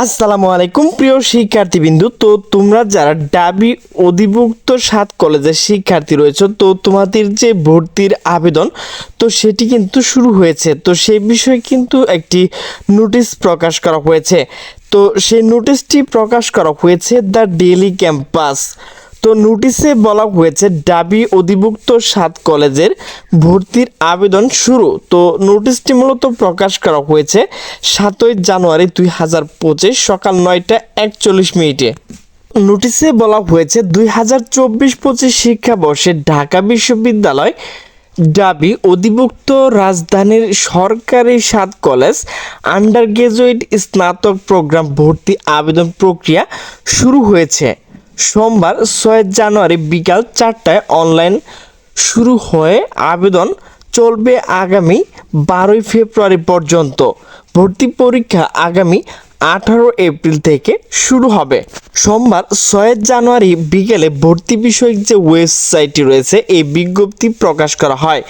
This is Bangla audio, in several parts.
আসসালামু আলাইকুম, প্রিয় শিক্ষার্থীবৃন্দু। তো তোমরা যারা ডাবি অধিভুক্ত সাত কলেজের শিক্ষার্থী রয়েছে, তো তোমাদের যে ভর্তির আবেদন, তো সেটি কিন্তু শুরু হয়েছে। তো সেই বিষয়ে কিন্তু একটি নোটিশ প্রকাশ করা হয়েছে। তো সেই নোটিশটি প্রকাশ করা হয়েছে দ্য ডেলি ক্যাম্পাস। তো নোটিশে বলা হয়েছে ডাবি অধিভুক্ত সাত কলেজের ভর্তির আবেদন শুরু। তো নোটিশটি মূলত প্রকাশ করা হয়েছে সাতই জানুয়ারি দুই হাজার পঁচিশ সকাল নয়টা একচল্লিশ মিনিটে। নোটিশে বলা হয়েছে, দুই হাজার চব্বিশ পঁচিশ শিক্ষাবর্ষে ঢাকা বিশ্ববিদ্যালয় ডাবি অধিভুক্ত রাজধানীর সরকারি সাত কলেজ আন্ডার গ্রাজুয়েট স্নাতক প্রোগ্রাম ভর্তি আবেদন প্রক্রিয়া শুরু হয়েছে। সোমবার ছয় জানুয়ারি বিকাল চারটায় অনলাইন শুরু হয়ে আবেদন চলবে আগামী বারোই ফেব্রুয়ারি পর্যন্ত। ভর্তি পরীক্ষা আগামী আঠারো এপ্রিল থেকে শুরু হবে। সোমবার ছয় জানুয়ারি বিকেলে ভর্তি বিষয়ক যে ওয়েবসাইটটি রয়েছে, এই বিজ্ঞপ্তি প্রকাশ করা হয়।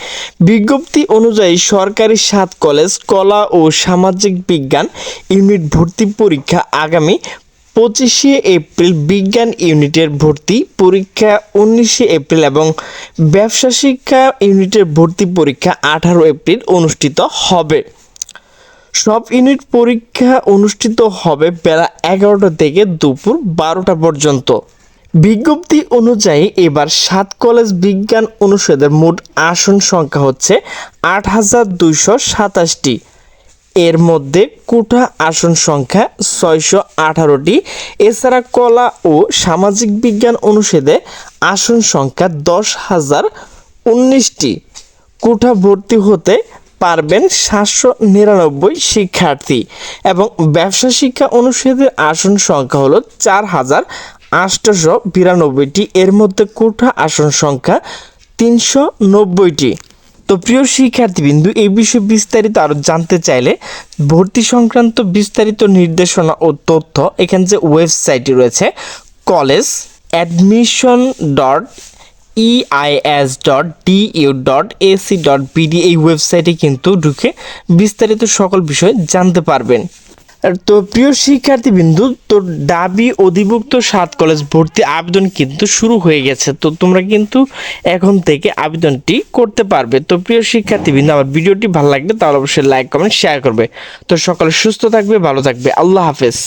বিজ্ঞপ্তি অনুযায়ী সরকারি সাত কলেজ, কলা ও সামাজিক বিজ্ঞান ইউনিট ভর্তি পরীক্ষা আগামী পঁচিশে এপ্রিল বিজ্ঞান ইউনিটের ভর্তি পরীক্ষা, উনিশে এপ্রিল এবং ব্যবসা শিক্ষা ইউনিটের ভর্তি পরীক্ষা আঠারো এপ্রিল অনুষ্ঠিত হবে। সব ইউনিট পরীক্ষা অনুষ্ঠিত হবে বেলা এগারোটা থেকে দুপুর বারোটা পর্যন্ত। বিজ্ঞপ্তি অনুযায়ী এবার সাত কলেজ বিজ্ঞান অনুষদের মোট আসন সংখ্যা হচ্ছে আট হাজার দুইশো সাতাশটি। এর মধ্যে কোঠা আসন সংখ্যা ছয়শো আঠারোটি। এছাড়া কলা ও সামাজিক বিজ্ঞান অনুষদে আসন সংখ্যা দশ হাজার উনিশটি। কোঠা ভর্তি হতে পারবেন সাতশো নিরানব্বই শিক্ষার্থী এবং ব্যবসা শিক্ষা অনুষদের আসন সংখ্যা হলো চার হাজার আটশোশো বিরানব্বইটি। এর মধ্যে কোঠা আসন সংখ্যা তিনশো নব্বইটি। তো প্রিয় শিক্ষার্থীবৃন্দু, এই বিষয়ে বিস্তারিত আরও জানতে চাইলে ভর্তি সংক্রান্ত বিস্তারিত নির্দেশনা ও তথ্য এখানে যে ওয়েবসাইটটি রয়েছে college admission dot EIS dot DU dot AC dot BD এই ওয়েবসাইটে কিন্তু ঢুকে বিস্তারিত সকল বিষয় জানতে পারবেন। তো প্রিয় শিক্ষার্থী বিন্দু তো দাবি অধিভুক্ত সাত কলেজ ভর্তি আবেদন কিন্তু শুরু হয়ে গেছে। তো তোমরা কিন্তু এখন থেকে আবেদনটি করতে পারবে। তো প্রিয় শিক্ষার্থী বিন্দু আমার ভিডিওটি ভালো লাগবে তাহলে অবশ্যই লাইক কমেন্ট শেয়ার করবে। তো সকলে সুস্থ থাকবে, ভালো থাকবে। আল্লাহ হাফেজ।